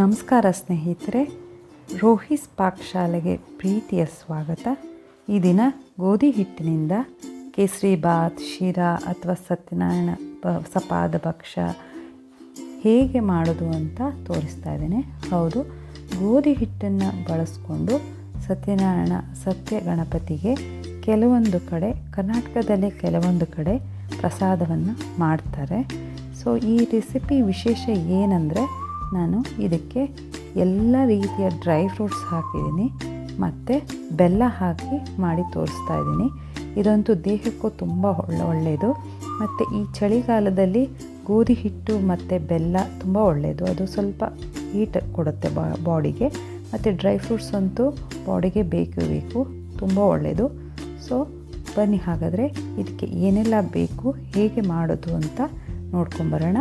ನಮಸ್ಕಾರ ಸ್ನೇಹಿತರೆ, ರೋಹಿಸ್ ಪಾಕಶಾಲೆಗೆ ಪ್ರೀತಿಯ ಸ್ವಾಗತ. ಈ ದಿನ ಗೋಧಿ ಹಿಟ್ಟಿನಿಂದ ಕೇಸರಿ ಬಾತ್, ಶಿರಾ ಅಥವಾ ಸತ್ಯನಾರಾಯಣ ಸಪಾದ ಭಕ್ಷ ಹೇಗೆ ಮಾಡೋದು ಅಂತ ತೋರಿಸ್ತಾ ಇದ್ದೇನೆ. ಹೌದು, ಗೋಧಿ ಹಿಟ್ಟನ್ನು ಬಳಸ್ಕೊಂಡು ಸತ್ಯನಾರಾಯಣ ಸತ್ಯ ಗಣಪತಿಗೆ ಕೆಲವೊಂದು ಕಡೆ, ಕರ್ನಾಟಕದಲ್ಲಿ ಕೆಲವೊಂದು ಕಡೆ ಪ್ರಸಾದವನ್ನು ಮಾಡ್ತಾರೆ. ಸೊ ಈ ರೆಸಿಪಿ ವಿಶೇಷ ಏನಂದರೆ ನಾನು ಇದಕ್ಕೆ ಎಲ್ಲ ರೀತಿಯ ಡ್ರೈ ಫ್ರೂಟ್ಸ್ ಹಾಕಿದ್ದೀನಿ ಮತ್ತು ಬೆಲ್ಲ ಹಾಕಿ ಮಾಡಿ ತೋರಿಸ್ತಾ ಇದ್ದೀನಿ. ಇದಂತೂ ದೇಹಕ್ಕೂ ತುಂಬ ಒಳ್ಳೆ ಒಳ್ಳೆಯದು. ಮತ್ತು ಈ ಚಳಿಗಾಲದಲ್ಲಿ ಗೋಧಿ ಹಿಟ್ಟು ಮತ್ತು ಬೆಲ್ಲ ತುಂಬ ಒಳ್ಳೆಯದು. ಅದು ಸ್ವಲ್ಪ ಹೀಟ್ ಕೊಡುತ್ತೆ ಬಾಡಿಗೆ. ಮತ್ತು ಡ್ರೈ ಫ್ರೂಟ್ಸ್ ಅಂತೂ ಬಾಡಿಗೆ ಬೇಕು ಬೇಕು, ತುಂಬ ಒಳ್ಳೆಯದು. ಸೊ ಬನ್ನಿ ಹಾಗಾದರೆ ಇದಕ್ಕೆ ಏನೆಲ್ಲ ಬೇಕು, ಹೇಗೆ ಮಾಡೋದು ಅಂತ ನೋಡ್ಕೊಂಬರೋಣ.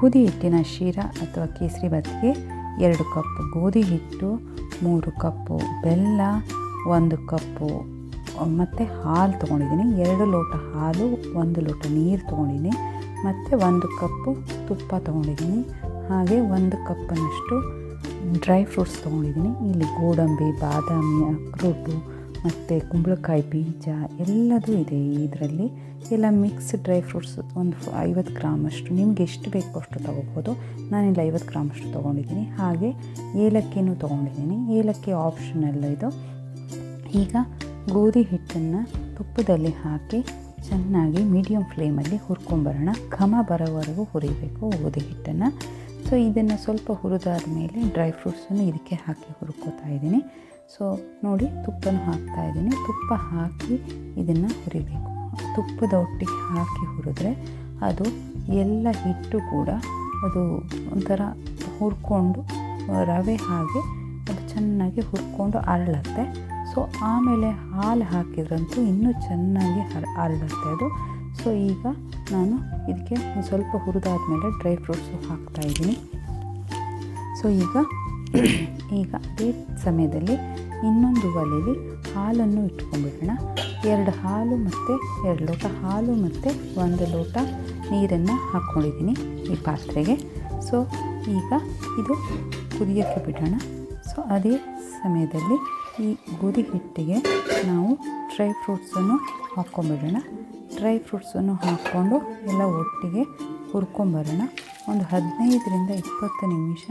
ಗೋಧಿ ಹಿಟ್ಟಿನ ಶೀರ ಅಥವಾ ಕೇಸರಿ ಬತ್ತಿಗೆ ಎರಡು ಕಪ್ಪು ಗೋಧಿ ಹಿಟ್ಟು, ಮೂರು ಕಪ್ಪು ಬೆಲ್ಲ, ಒಂದು ಕಪ್ಪು, ಮತ್ತು ಹಾಲು ತೊಗೊಂಡಿದ್ದೀನಿ. ಎರಡು ಲೋಟ ಹಾಲು, ಒಂದು ಲೋಟ ನೀರು ತೊಗೊಂಡಿದ್ದೀನಿ. ಮತ್ತು ಒಂದು ಕಪ್ಪು ತುಪ್ಪ ತೊಗೊಂಡಿದ್ದೀನಿ. ಹಾಗೆ ಒಂದು ಕಪ್ಪನಷ್ಟು ಡ್ರೈ ಫ್ರೂಟ್ಸ್ ತೊಗೊಂಡಿದ್ದೀನಿ. ಇಲ್ಲಿ ಗೋಡಂಬಿ, ಬಾದಾಮಿ ಅಕ್ರೋಟು ಮತ್ತು ಕುಂಬಳಕಾಯಿ ಬೀಜ ಎಲ್ಲದೂ ಇದೆ ಇದರಲ್ಲಿ. ಎಲ್ಲ ಮಿಕ್ಸ್ ಡ್ರೈ ಫ್ರೂಟ್ಸ್ ಒಂದು ಐವತ್ತು ಗ್ರಾಮ್ ಅಷ್ಟು. ನಿಮ್ಗೆ ಎಷ್ಟು ಬೇಕೋ ಅಷ್ಟು ತೊಗೋಬೋದು. ನಾನಿಲ್ಲಿ ಐವತ್ತು ಗ್ರಾಮ್ ಅಷ್ಟು ತೊಗೊಂಡಿದ್ದೀನಿ. ಹಾಗೆ ಏಲಕ್ಕಿನೂ ತೊಗೊಂಡಿದ್ದೀನಿ. ಏಲಕ್ಕಿ ಆಪ್ಷನಲ್ ಇದು. ಈಗ ಗೋಧಿ ಹಿಟ್ಟನ್ನು ತುಪ್ಪದಲ್ಲಿ ಹಾಕಿ ಚೆನ್ನಾಗಿ ಮೀಡಿಯಮ್ ಫ್ಲೇಮಲ್ಲಿ ಹುರ್ಕೊಂಬರೋಣ. ಘಮ ಬರೋವರೆಗೂ ಹುರಿಬೇಕು ಗೋಧಿ ಹಿಟ್ಟನ್ನು. ಸೊ ಇದನ್ನು ಸ್ವಲ್ಪ ಹುರಿದಾದ ಮೇಲೆ ಡ್ರೈ ಫ್ರೂಟ್ಸನ್ನು ಇದಕ್ಕೆ ಹಾಕಿ ಹುರ್ಕೋತಾ ಇದ್ದೀನಿ. ಸೊ ನೋಡಿ ತುಪ್ಪನ ಹಾಕ್ತಾ ಇದ್ದೀನಿ. ತುಪ್ಪ ಹಾಕಿ ಇದನ್ನು ಹುರಿಬೇಕು. ತುಪ್ಪದ ಒಟ್ಟಿಗೆ ಹಾಕಿ ಹುರಿದ್ರೆ ಅದು ಎಲ್ಲ ಹಿಟ್ಟು ಕೂಡ ಅದು ಒಂಥರ ಹುರ್ಕೊಂಡು ರವೆ ಹಾಗೆ ಅದು ಚೆನ್ನಾಗಿ ಹುರ್ಕೊಂಡು ಅರಳತ್ತೆ. ಸೊ ಆಮೇಲೆ ಹಾಲು ಹಾಕಿದ್ರಂತೂ ಇನ್ನೂ ಚೆನ್ನಾಗಿ ಹರ ಅರಳುತ್ತೆ ಅದು. ಸೊ ಈಗ ನಾನು ಇದಕ್ಕೆ ಸ್ವಲ್ಪ ಹುರಿದಾದ ಮೇಲೆ ಡ್ರೈ ಫ್ರೂಟ್ಸು ಹಾಕ್ತಾಯಿದ್ದೀನಿ ಸೊ ಈಗ ಈಗ ಅದೇ ಸಮಯದಲ್ಲಿ ಇನ್ನೊಂದು ಒಲೆಯಲ್ಲಿ ಹಾಲನ್ನು ಇಟ್ಕೊಂಡ್ಬಿಡೋಣ. ಎರಡು ಹಾಲು ಮತ್ತು ಎರಡು ಲೋಟ ಹಾಲು ಮತ್ತು ಒಂದು ಲೋಟ ನೀರನ್ನು ಹಾಕ್ಕೊಂಡಿದ್ದೀನಿ ಈ ಪಾತ್ರೆಗೆ. ಸೊ ಈಗ ಇದು ಕುದಿಯೋಕ್ಕೆ ಬಿಡೋಣ. ಸೊ ಅದೇ ಸಮಯದಲ್ಲಿ ಈ ಗೋಧಿ ಹಿಟ್ಟಿಗೆ ನಾವು ಡ್ರೈ ಫ್ರೂಟ್ಸನ್ನು ಹಾಕ್ಕೊಂಬಿಡೋಣ ಡ್ರೈ ಫ್ರೂಟ್ಸನ್ನು ಹಾಕ್ಕೊಂಡು ಎಲ್ಲ ಒಟ್ಟಿಗೆ ಹುರ್ಕೊಂಬರೋಣ ಒಂದು ಹದಿನೈದರಿಂದ ಇಪ್ಪತ್ತು ನಿಮಿಷ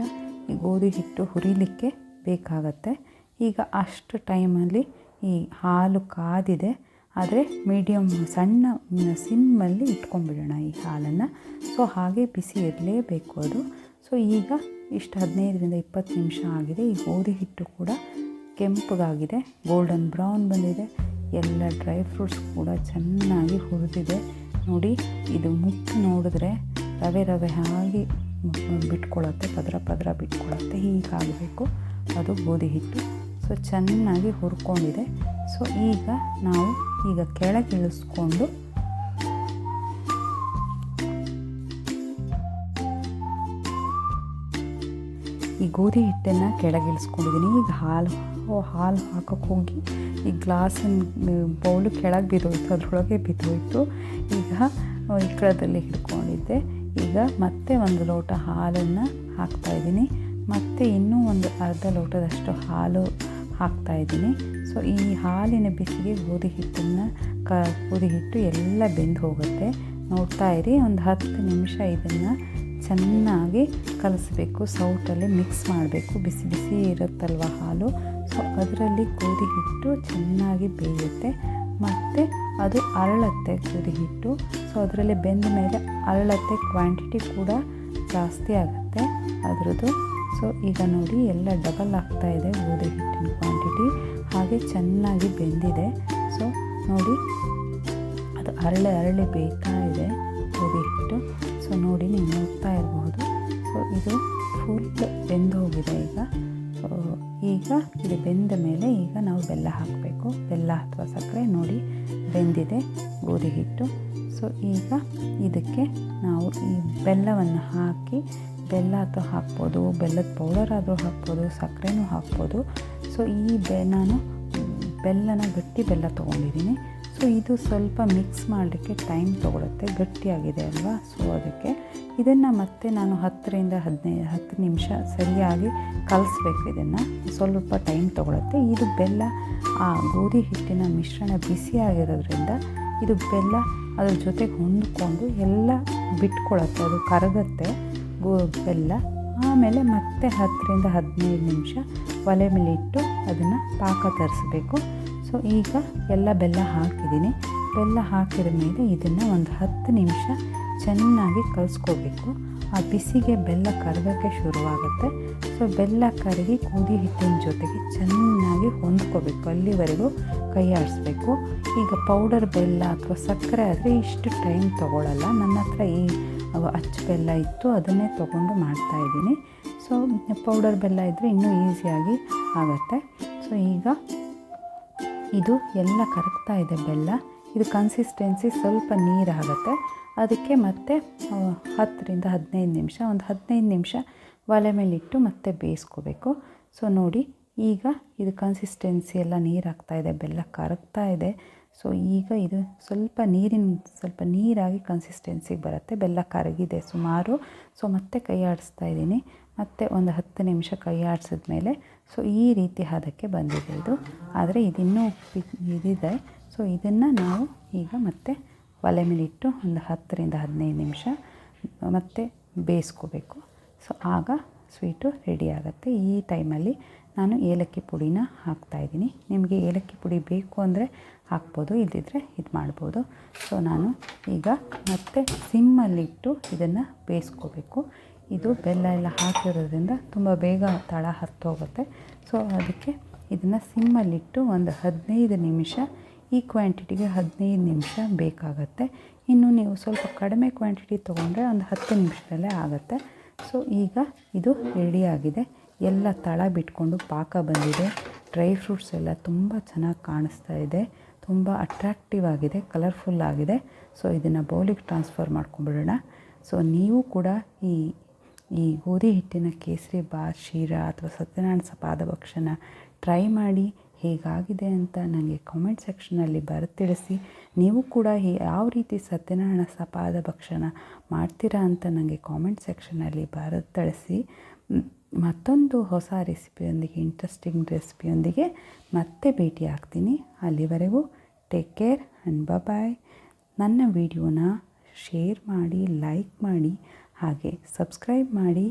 ಗೋಧಿ ಹಿಟ್ಟು ಹುರಿಲಿಕ್ಕೆ ಬೇಕಾಗತ್ತೆ. ಈಗ ಅಷ್ಟು ಟೈಮಲ್ಲಿ ಈ ಹಾಲು ಕಾದಿದೆ. ಆದರೆ ಮೀಡಿಯಮ್ ಸಣ್ಣ ಸಿಮ್ಮಲ್ಲಿ ಇಟ್ಕೊಂಡ್ಬಿಡೋಣ ಈ ಹಾಲನ್ನು. ಸೊ ಹಾಗೆ ಬಿಸಿ ಇರಲೇಬೇಕು ಅದು. ಸೊ ಈಗ ಇಷ್ಟು ಹದಿನೈದರಿಂದ ಇಪ್ಪತ್ತು ನಿಮಿಷ ಆಗಿದೆ. ಈ ಗೋಧಿ ಹಿಟ್ಟು ಕೂಡ ಕೆಂಪಗಾಗಿದೆ. ಗೋಲ್ಡನ್ ಬ್ರೌನ್ ಬಂದಿದೆ. ಎಲ್ಲ ಡ್ರೈ ಫ್ರೂಟ್ಸ್ ಕೂಡ ಚೆನ್ನಾಗಿ ಹುರಿದಿದೆ. ನೋಡಿ, ಇದು ಮುಚ್ಚಿ ನೋಡಿದ್ರೆ ರವೆ ರವೆ ಹಾಗೆ ಬಿಟ್ಕೊಳ್ಳುತ್ತೆ ಪದರ ಪದರ ಬಿಟ್ಕೊಳ್ಳುತ್ತೆ ಹೀಗಾಗಬೇಕು ಅದು ಗೋಧಿ ಹಿಟ್ಟು. ಸೊ ಚೆನ್ನಾಗಿ ಹುರ್ಕೊಂಡಿದೆ. ಸೊ ಈಗ ನಾವು ಈಗ ಕೆಳಗೆ ಇಳಿಸ್ಕೊಂಡು ಈ ಗೋಧಿ ಹಿಟ್ಟನ್ನು ಕೆಳಗಿಳಿಸ್ಕೊಂಡಿದ್ದೀನಿ ಈಗ ಹಾಲು ಹಾಲು ಹಾಕೋಕ್ಕೆ ಹೋಗಿ ಈ ಗ್ಲಾಸಿನ ಬೌಲು ಕೆಳಗೆ ಬಿದ್ದೋಯ್ತು, ಅದರೊಳಗೆ ಬಿದ್ದೋಯ್ತು. ಈಗ ಇಕ್ಕಳದಲ್ಲಿ ಹಿಡ್ಕೊಂಡಿದ್ದೆ. ಈಗ ಮತ್ತೆ ಒಂದು ಲೋಟ ಹಾಲನ್ನು ಹಾಕ್ತಾಯಿದ್ದೀನಿ ಮತ್ತು ಇನ್ನೂ ಒಂದು ಅರ್ಧ ಲೋಟದಷ್ಟು ಹಾಲು ಹಾಕ್ತಾಯಿದ್ದೀನಿ ಸೊ ಈ ಹಾಲಿನ ಬಿಸಿಗೆ ಗೋಧಿ ಹಿಟ್ಟನ್ನು ಕ, ಗೋಧಿ ಹಿಟ್ಟು ಎಲ್ಲ ಬೆಂದು ಹೋಗುತ್ತೆ. ನೋಡ್ತಾ ಇರಿ, ಒಂದು ಹತ್ತು ನಿಮಿಷ ಇದನ್ನು ಚೆನ್ನಾಗಿ ಕಲಿಸ್ಬೇಕು. ಸೌಟಲ್ಲಿ ಮಿಕ್ಸ್ ಮಾಡಬೇಕು. ಬಿಸಿ ಬಿಸಿ ಇರುತ್ತಲ್ವ ಹಾಲು. ಸೊ ಅದರಲ್ಲಿ ಗೋಧಿ ಹಿಟ್ಟು ಚೆನ್ನಾಗಿ ಬೇಯುತ್ತೆ. ಮತ್ತು ಅದು ಅರಳತ್ತೆ ಗೋಧಿ ಹಿಟ್ಟು. ಸೊ ಅದರಲ್ಲಿ ಬೆಂದ ಮೇಲೆ ಅರಳತ್ತೆ ಕ್ವಾಂಟಿಟಿ ಕೂಡ ಜಾಸ್ತಿ ಆಗುತ್ತೆ ಅದರದ್ದು. ಸೊ ಈಗ ನೋಡಿ ಎಲ್ಲ ಡಬಲ್ ಆಗ್ತಾ ಇದೆ ಗೋಧಿ ಹಿಟ್ಟಿನ ಕ್ವಾಂಟಿಟಿ ಹಾಗೆ ಚೆನ್ನಾಗಿ ಬೆಂದಿದೆ. ಸೊ ನೋಡಿ ಅದು ಅರಳೆ ಅರಳಿ ಬೇಕಾ ಇದೆ ಗೋಧಿ ಹಿಟ್ಟು ಸೊ, ಈಗ ಇದಕ್ಕೆ ನಾವು ಈ ಬೆಲ್ಲವನ್ನು ಹಾಕಿ, ಬೆಲ್ಲ ಅಥವಾ ಹಾಕ್ಬೋದು, ಬೆಲ್ಲದ ಪೌಡರ್ ಆದರೂ ಹಾಕ್ಬೋದು, ಸಕ್ಕರೆನೂ ಹಾಕ್ಬೋದು. ಸೊ, ಈ ಬೆ, ನಾನು ಬೆಲ್ಲನ ಗಟ್ಟಿ ಬೆಲ್ಲ ತೊಗೊಂಡಿದ್ದೀನಿ. ಸೊ, ಇದು ಸ್ವಲ್ಪ ಮಿಕ್ಸ್ ಮಾಡಲಿಕ್ಕೆ ಟೈಮ್ ತೊಗೊಳುತ್ತೆ, ಗಟ್ಟಿಯಾಗಿದೆ ಅಲ್ವಾ? ಸೊ, ಅದಕ್ಕೆ ಇದನ್ನು ಮತ್ತೆ ನಾನು ಹತ್ತರಿಂದ ಹದಿನೈದು ಹತ್ತು ನಿಮಿಷ ಸರಿಯಾಗಿ ಕಲಿಸ್ಬೇಕು ಇದನ್ನು. ಸ್ವಲ್ಪ ಟೈಮ್ ತೊಗೊಳುತ್ತೆ. ಇದು ಬೆಲ್ಲ ಆ ಗೋಧಿ ಹಿಟ್ಟಿನ ಮಿಶ್ರಣ ಬಿಸಿಯಾಗಿರೋದ್ರಿಂದ ಇದು ಬೆಲ್ಲ ಅದ್ರ ಜೊತೆಗೆ ಹೊಂದ್ಕೊಂಡು ಎಲ್ಲ ಬಿಟ್ಕೊಳತ್ತೆ, ಅದು ಕರಗತ್ತೆ, ಗೋ ಬೆಲ್ಲ ಆಮೇಲೆ ಮತ್ತೆ ಹತ್ತರಿಂದ ಹದಿನೈದು ನಿಮಿಷ ಒಲೆ ಮೇಲೆ ಇಟ್ಟು ಅದನ್ನು ಪಾಕ ತರಿಸ್ಬೇಕು. ಸೊ, ಈಗ ಎಲ್ಲ ಬೆಲ್ಲ ಹಾಕಿದ್ದೀನಿ. ಬೆಲ್ಲ ಹಾಕಿದ ಮೇಲೆ ಇದನ್ನು ಒಂದು ಹತ್ತು ನಿಮಿಷ ಚೆನ್ನಾಗಿ ಕಲಿಸ್ಕೋಬೇಕು. ಆ ಬಿಸಿಗೆ ಬೆಲ್ಲ ಕರಗೋಕ್ಕೆ ಶುರುವಾಗುತ್ತೆ. ಸೊ ಬೆಲ್ಲ ಕರಗಿ ಗೋಧಿ ಹಿಟ್ಟಿನ ಜೊತೆಗೆ ಚೆನ್ನಾಗಿ ಹೊಂದ್ಕೋಬೇಕು. ಅಲ್ಲಿವರೆಗೂ ಕೈ ಆಡಿಸ್ಬೇಕು ಈಗ ಪೌಡರ್ ಬೆಲ್ಲ ಅಥವಾ ಸಕ್ಕರೆ ಆದರೆ ಇಷ್ಟು ಟೈಮ್ ತೊಗೊಳ್ಳಲ್ಲ ನನ್ನ ಹತ್ರ ಈ ಅಚ್ಚು ಬೆಲ್ಲ ಇತ್ತು, ಅದನ್ನೇ ತೊಗೊಂಡು ಮಾಡ್ತಾಯಿದ್ದೀನಿ ಸೊ ಪೌಡರ್ ಬೆಲ್ಲ ಇದ್ದರೆ ಇನ್ನೂ ಈಸಿಯಾಗಿ ಆಗುತ್ತೆ. ಸೊ ಈಗ ಇದು ಎಲ್ಲ ಕರಗ್ತಾ ಇದೆ ಬೆಲ್ಲ. ಇದು ಕನ್ಸಿಸ್ಟೆನ್ಸಿ ಸ್ವಲ್ಪ ನೀರಾಗುತ್ತೆ. ಅದಕ್ಕೆ ಮತ್ತೆ ಹತ್ತರಿಂದ ಹದಿನೈದು ನಿಮಿಷ, ಒಂದು ಹದಿನೈದು ನಿಮಿಷ ಒಲೆ ಮೇಲಿಟ್ಟು ಮತ್ತೆ ಬೇಯಿಸ್ಕೋಬೇಕು. ಸೊ, ನೋಡಿ, ಈಗ ಇದು ಕನ್ಸಿಸ್ಟೆನ್ಸಿ ಎಲ್ಲ ನೀರು ಇದೆ, ಬೆಲ್ಲ ಕರಗ್ತಾ ಇದೆ. ಸೊ, ಈಗ ಇದು ಸ್ವಲ್ಪ ನೀರಿನ, ಸ್ವಲ್ಪ ನೀರಾಗಿ ಕನ್ಸಿಸ್ಟೆನ್ಸಿಗೆ ಬರುತ್ತೆ, ಬೆಲ್ಲ ಕರಗಿದೆ ಸುಮಾರು. ಸೊ, ಮತ್ತೆ ಕೈ ಆಡಿಸ್ತಾ ಇದ್ದೀನಿ. ಮತ್ತು ಒಂದು ಹತ್ತು ನಿಮಿಷ ಕೈ ಆಡಿಸಿದ ಮೇಲೆ ಸೊ, ಈ ರೀತಿ ಹದಕ್ಕೆ ಬಂದಿದೆ ಇದು. ಆದರೆ, ಇದಿನ್ನೂ ಇದಿದೆ. ಸೊ, ಇದನ್ನು ನಾವು ಈಗ ಮತ್ತೆ ಒಲೆ ಮೇಲಿಟ್ಟು ಒಂದು ಹತ್ತರಿಂದ ಹದಿನೈದು ನಿಮಿಷ ಮತ್ತೆ ಬೇಯಿಸ್ಕೋಬೇಕು. ಸೊ ಆಗ ಸ್ವೀಟು ರೆಡಿ ಆಗುತ್ತೆ. ಈ ಟೈಮಲ್ಲಿ ನಾನು ಏಲಕ್ಕಿ ಪುಡಿನ ಹಾಕ್ತಾಯಿದ್ದೀನಿ ನಿಮಗೆ ಏಲಕ್ಕಿ ಪುಡಿ ಬೇಕು ಅಂದರೆ ಹಾಕ್ಬೋದು ಇಲ್ಲದಿದ್ದರೆ ಇದು ಮಾಡ್ಬೋದು. ಸೊ ನಾನು ಈಗ ಮತ್ತೆ ಸಿಮ್ಮಲ್ಲಿಟ್ಟು ಇದನ್ನು ಬೇಯಿಸ್ಕೋಬೇಕು. ಇದು ಬೆಲ್ಲ ಎಲ್ಲ ಹಾಕಿರೋದ್ರಿಂದ ತುಂಬ ಬೇಗ ತಳ ಹತ್ತೋಗುತ್ತೆ ಸೊ ಅದಕ್ಕೆ ಇದನ್ನು ಸಿಮ್ಮಲ್ಲಿಟ್ಟು ಒಂದು ಹದಿನೈದು ನಿಮಿಷ ಈ ಕ್ವಾಂಟಿಟಿಗೆ ಹದಿನೈದು ನಿಮಿಷ ಬೇಕಾಗತ್ತೆ. ಇನ್ನು ನೀವು ಸ್ವಲ್ಪ ಕಡಿಮೆ ಕ್ವಾಂಟಿಟಿ ತೊಗೊಂಡ್ರೆ ಒಂದು ಹತ್ತು ನಿಮಿಷದಲ್ಲೇ ಆಗುತ್ತೆ. ಸೊ, ಈಗ ಇದು ರೆಡಿಯಾಗಿದೆ ಎಲ್ಲ ತಳ ಬಿಟ್ಕೊಂಡು ಪಾಕ ಬಂದಿದೆ. ಡ್ರೈ ಫ್ರೂಟ್ಸ್ ಎಲ್ಲ ತುಂಬ ಚೆನ್ನಾಗಿ ಕಾಣಿಸ್ತಾ ಇದೆ. ತುಂಬ ಅಟ್ರಾಕ್ಟಿವ್ ಆಗಿದೆ ಕಲರ್ಫುಲ್ ಆಗಿದೆ. ಸೊ, ಇದನ್ನು ಬೌಲಿಗೆ ಟ್ರಾನ್ಸ್ಫರ್ ಮಾಡ್ಕೊಂಬಿಡೋಣ ಸೊ, ನೀವು ಕೂಡ ಈ ಈ ಗೋಧಿ ಹಿಟ್ಟಿನ ಕೇಸರಿ ಬಾತ್ ಶೀರಾ ಅಥವಾ ಸತ್ಯನಾರಾಯಣ ಸಪಾದ ಭಕ್ಷಣ ಟ್ರೈ ಮಾಡಿ. ಹೇಗಾಗಿದೆ ಅಂತ ನನಗೆ ಕಾಮೆಂಟ್ ಸೆಕ್ಷನಲ್ಲಿ ತಿಳಿಸಿ ನೀವು ಕೂಡ ಯಾವ ರೀತಿ ಸತ್ಯನಾರಾಯಣ ಸಪಾದ ಭಕ್ಷಣ ಮಾಡ್ತೀರಾ ಅಂತ ನನಗೆ ಕಾಮೆಂಟ್ ಸೆಕ್ಷನಲ್ಲಿ ತಿಳಿಸಿ ಮತ್ತೊಂದು ಹೊಸ ರೆಸಿಪಿಯೊಂದಿಗೆ ಇಂಟ್ರೆಸ್ಟಿಂಗ್ ರೆಸಿಪಿಯೊಂದಿಗೆ ಮತ್ತೆ ಭೇಟಿ ಆಗ್ತೀನಿ ಅಲ್ಲಿವರೆಗೂ ಟೇಕ್ ಕೇರ್ ಆ್ಯಂಡ್ ಬಾಯ್ ನನ್ನ ವಿಡಿಯೋನ ಶೇರ್ ಮಾಡಿ ಲೈಕ್ ಮಾಡಿ, ಹಾಗೆ ಸಬ್ಸ್ಕ್ರೈಬ್ ಮಾಡಿ.